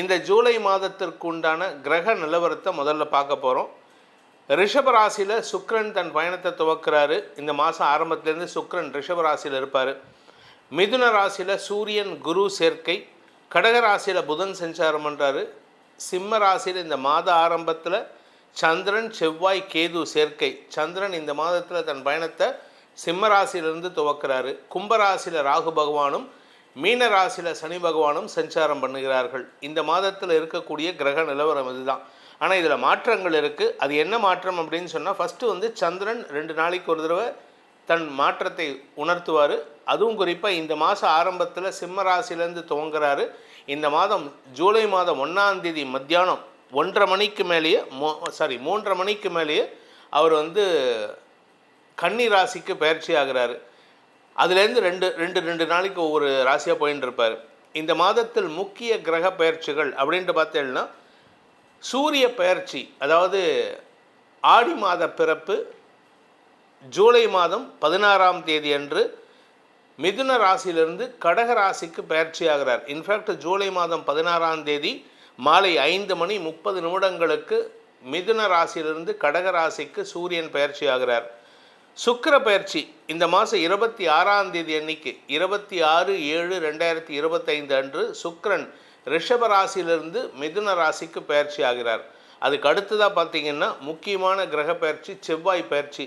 இந்த ஜூலை மாதத்திற்கு உண்டான கிரக நிலவரத்தை முதல்ல பார்க்க போகிறோம் ரிஷபராசியில் சுக்ரன் தன் பயணத்தை துவக்கிறாரு. இந்த மாதம் ஆரம்பத்திலேருந்து சுக்ரன் ரிஷபராசியில் இருப்பார். மிதுன ராசியில் சூரியன் குரு சேர்க்கை. கடகராசியில் புதன் சஞ்சாரம் பண்ணுறாரு சிம்ம ராசியில் இந்த மாத ஆரம்பத்தில் சந்திரன் செவ்வாய் கேது சேர்க்கை. சந்திரன் இந்த மாதத்தில் தன் பயணத்தை சிம்ம ராசியிலிருந்து துவக்கிறாரு. கும்பராசியில் ராகு பகவானும் மீன ராசியில் சனி பகவானும் சஞ்சாரம் பண்ணுகிறார்கள். இந்த மாதத்தில் இருக்கக்கூடிய கிரக நிலவரம் இதுதான். ஆனால் இதில் மாற்றங்கள் இருக்குது அது என்ன மாற்றம் அப்படின்னு சொன்னால் ஃபஸ்ட்டு வந்து சந்திரன் ரெண்டு நாளைக்கு ஒரு தடவை தன் மாற்றத்தை உணர்த்துவார். அதுவும் குறிப்பாக இந்த மாதம் ஆரம்பத்தில் சிம்ம ராசியிலேருந்து துவங்குறாரு. இந்த மாதம் ஜூலை மாதம் ஒன்றாந்தேதி மத்தியானம் ஒன்றரை மணிக்கு மேலேயே மோ சாரி மூன்றரை மணிக்கு மேலேயே அவர் வந்து கன்னி ராசிக்கு பயிற்சி ஆகிறாரு. அதுலேருந்து ரெண்டு ரெண்டு ரெண்டு நாளைக்கு ஒவ்வொரு ராசியாக போயின்னு இருப்பார். இந்த மாதத்தில் முக்கிய கிரக பயிற்சிகள் அப்படின்ட்டு பார்த்தேன்னா சூரிய பயிற்சி அதாவது ஆடி மாத பிறப்பு ஜூலை மாதம் பதினாறாம் தேதி அன்று மிதுன ராசியிலிருந்து கடக ராசிக்கு பயிற்சி ஆகிறார். இன்ஃபேக்ட் ஜூலை மாதம் பதினாறாம் தேதி மாலை ஐந்து மணி முப்பது நிமிடங்களுக்கு மிதுன ராசியிலிருந்து கடக ராசிக்கு சூரியன் பயிற்சி ஆகிறார். சுக்கர பயிற்சி இந்த மாதம் இருபத்தி ஆறாம் தேதி அன்னைக்கு இருபத்தி ஆறு ஏழு ரெண்டாயிரத்தி இருபத்தைந்து அன்று சுக்கரன் ரிஷப ராசியிலிருந்து மிதுன ராசிக்கு பயிற்சி ஆகிறார். அதுக்கு அடுத்ததாக பார்த்தீங்கன்னா முக்கியமான கிரக பயிற்சி செவ்வாய் பயிற்சி.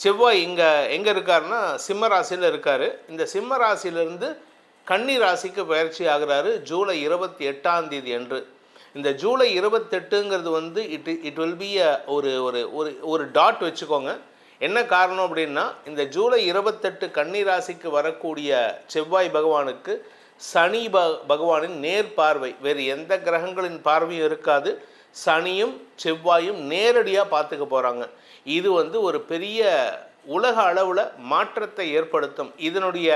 செவ்வாய் இங்கே எங்கே இருக்காருன்னா சிம்ம ராசியில் இருக்கார். இந்த சிம்ம ராசியிலிருந்து கன்னி ராசிக்கு பயிற்சி ஆகிறாரு ஜூலை இருபத்தி எட்டாம் தேதி அன்று. இந்த ஜூலை இருபத்தெட்டுங்கிறது வந்து it it will be a ஒரு ஒரு ஒரு ஒரு டாட் வச்சுக்கோங்க. என்ன காரணம் அப்படின்னா இந்த ஜூலை இருபத்தெட்டு கன்னிராசிக்கு வரக்கூடிய செவ்வாய் பகவானுக்கு சனி ப பகவானின் நேர் பார்வை. வேறு எந்த கிரகங்களின் பார்வையும் இருக்காது. சனியும் செவ்வாயும் நேரடியாக பார்த்துக்க போகிறாங்க இது வந்து ஒரு பெரிய உலக அளவில் மாற்றத்தை ஏற்படுத்தும். இதனுடைய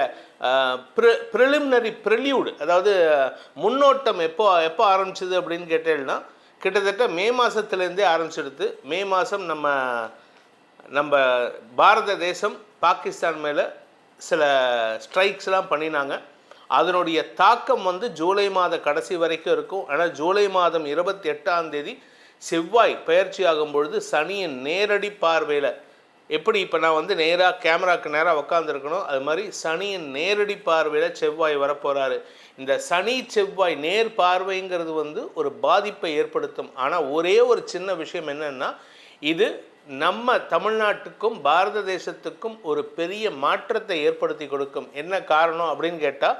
ப்ரிலிமினரி ப்ரிலியூடு அதாவது முன்னோட்டம் எப்போ எப்போ ஆரம்பிச்சது அப்படின்னு கேட்டேன்னா கிட்டத்தட்ட மே மாதத்துலேருந்தே ஆரம்பிச்சிடுது. மே மாதம் நம்ம நம்ம பாரத தேசம் பாகிஸ்தான் மேலே சில ஸ்ட்ரைக்ஸ்லாம் பண்ணினாங்க. அதனுடைய தாக்கம் வந்து ஜூலை மாத கடைசி வரைக்கும் இருக்கும். ஆனால் ஜூலை மாதம் இருபத்தி எட்டாம் தேதி செவ்வாய் பயிற்சி ஆகும் பொழுது சனியின் நேரடி பார்வையில் எப்படி இப்போ நான் வந்து நேராக கேமராக்கு நேராக உக்காந்துருக்கணும்? அது மாதிரி சனியின் நேரடி பார்வையில் செவ்வாய் வரப்போகிறாரு இந்த சனி செவ்வாய் நேர் பார்வைங்கிறது வந்து ஒரு பாதிப்பை ஏற்படுத்தும். ஆனால் ஒரே ஒரு சின்ன விஷயம் என்னென்னா இது நம்ம தமிழ்நாட்டுக்கும் பாரத தேசத்துக்கும் ஒரு பெரிய மாற்றத்தை ஏற்படுத்தி கொடுக்கும். என்ன காரணம் அப்படின்னு கேட்டால்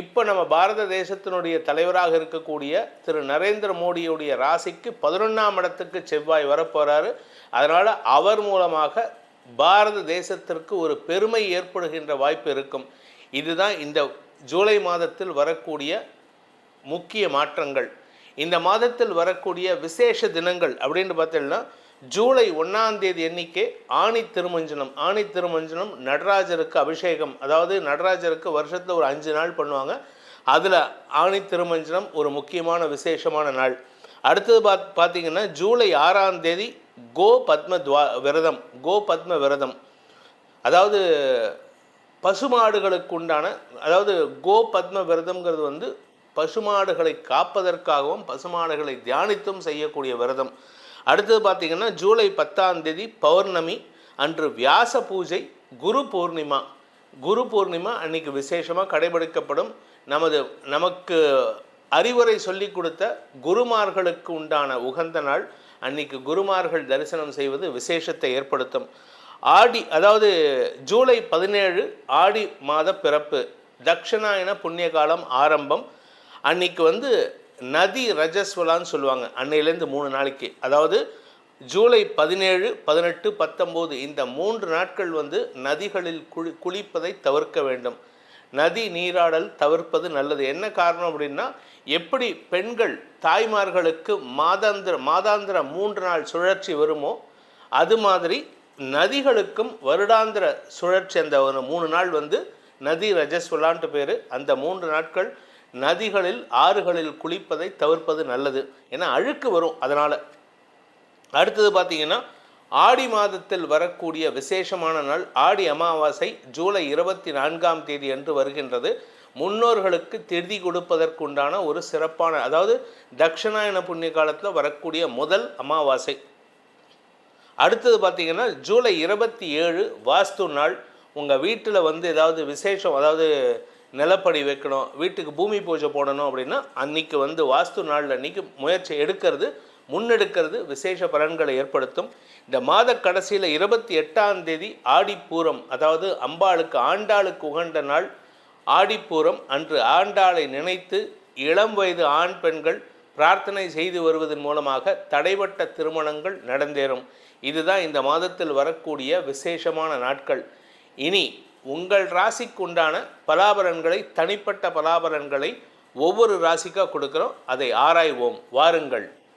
இப்போ நம்ம பாரத தேசத்தினுடைய தலைவராக இருக்கக்கூடிய திரு நரேந்திர மோடியுடைய ராசிக்கு பதினொன்றாம் இடத்துக்கு செவ்வாய் வரப்போகிறாரு அதனால் அவர் மூலமாக பாரத தேசத்திற்கு ஒரு பெருமை ஏற்படுகின்ற வாய்ப்பு இருக்கும். இதுதான் இந்த ஜூலை மாதத்தில் வரக்கூடிய முக்கிய மாற்றங்கள். இந்த மாதத்தில் வரக்கூடிய விசேஷ தினங்கள் அப்படின்னு பார்த்தீங்கன்னா ஜூலை ஒன்றாம் தேதி எண்ணிக்கை ஆணி திருமஞ்சனம். ஆணி திருமஞ்சனம் நடராஜருக்கு அபிஷேகம். அதாவது நடராஜருக்கு வருஷத்தில் ஒரு அஞ்சு நாள் பண்ணுவாங்க. அதில் ஆணி திருமஞ்சனம் ஒரு முக்கியமான விசேஷமான நாள். அடுத்தது பாத் பார்த்தீங்கன்னா ஜூலை ஆறாம் தேதி கோ பத்ம துவா விரதம். கோ பத்ம விரதம். அதாவது பசுமாடுகளுக்கு உண்டான அதாவது கோ பத்ம விரதம்ங்கிறது வந்து பசுமாடுகளை காப்பதற்காகவும் பசுமாடுகளை தியானித்தும் செய்யக்கூடிய விரதம். அடுத்தது பார்த்திங்கன்னா ஜூலை பத்தாம் தேதி பௌர்ணமி அன்று வியாச பூஜை குரு பூர்ணிமா. குரு பூர்ணிமா அன்னைக்கு விசேஷமாக கடைபிடிக்கப்படும். நமது நமக்கு அறிவுரை சொல்லி கொடுத்த குருமார்களுக்கு உண்டான உகந்த நாள். அன்னைக்கு குருமார்கள் தரிசனம் செய்வது விசேஷத்தை ஏற்படுத்தும். ஆடி அதாவது ஜூலை பதினேழு ஆடி மாத பிறப்பு தக்ஷணாயன புண்ணிய காலம் ஆரம்பம். அன்னைக்கு வந்து நதி ரஜஸ்வலான்னு சொல்லுவாங்க அன்னையிலேருந்து மூணு நாளைக்கு. அதாவது ஜூலை பதினேழு பதினெட்டு பத்தொம்போது இந்த மூன்று நாட்கள் வந்து நதிகளில் குளி குளிப்பதை தவிர்க்க வேண்டும். நதி நீராடல் தவிர்ப்பது நல்லது. என்ன காரணம் அப்படின்னா எப்படி பெண்கள் தாய்மார்களுக்கு மாதாந்திர மாதாந்திர மூன்று நாள் சுழற்சி வருமோ அது மாதிரி நதிகளுக்கும் வருடாந்திர சுழற்சி அந்த ஒரு மூணு நாள் வந்து நதி ரஜஸ்வலான்ட்டு பேர். அந்த மூன்று நாட்கள் நதிகளில் ஆறுகளில் குளிப்பதை தவிர்ப்பது நல்லது. ஏன்னா அழுக்கு வரும் அதனால். அடுத்தது பார்த்தீங்கன்னா ஆடி மாதத்தில் வரக்கூடிய விசேஷமான நாள் ஆடி அமாவாசை ஜூலை இருபத்தி நான்காம் தேதி அன்று வருகின்றது. முன்னோர்களுக்கு திதி கொடுப்பதற்குண்டான ஒரு சிறப்பான அதாவது தட்சிணாயன புண்ணிய காலத்தில் வரக்கூடிய முதல் அமாவாசை. அடுத்தது பார்த்தீங்கன்னா ஜூலை இருபத்தி ஏழு வாஸ்து நாள். உங்கள் வீட்டில் வந்து ஏதாவது விசேஷம் அதாவது நிலப்படி வைக்கணும் வீட்டுக்கு பூமி பூஜை போடணும் அப்படின்னா அன்னைக்கு வந்து வாஸ்து நாளில் அன்னைக்கு முயற்சி எடுக்கிறது முன்னெடுக்கிறது விசேஷ பலன்களை ஏற்படுத்தும். இந்த மாத கடைசியில் இருபத்தி எட்டாம் தேதி ஆடிப்பூரம் அதாவது அம்பாளுக்கு ஆண்டாளுக்கு உகண்ட நாள் ஆடிப்பூரம். அன்று ஆண்டாளை நினைத்து இளம் வயது ஆண் பெண்கள் பிரார்த்தனை செய்து வருவதன் மூலமாக தடைபட்ட திருமணங்கள் நடந்தேறும். இதுதான் இந்த மாதத்தில் வரக்கூடிய விசேஷமான நாட்கள். இனி உங்கள் ராசிக்கு உண்டான பலாபலன்களை தனிப்பட்ட பலாபலன்களை ஒவ்வொரு ராசிக்காக கொடுக்குறோம். அதை ஆராய்வோம். வாருங்கள்.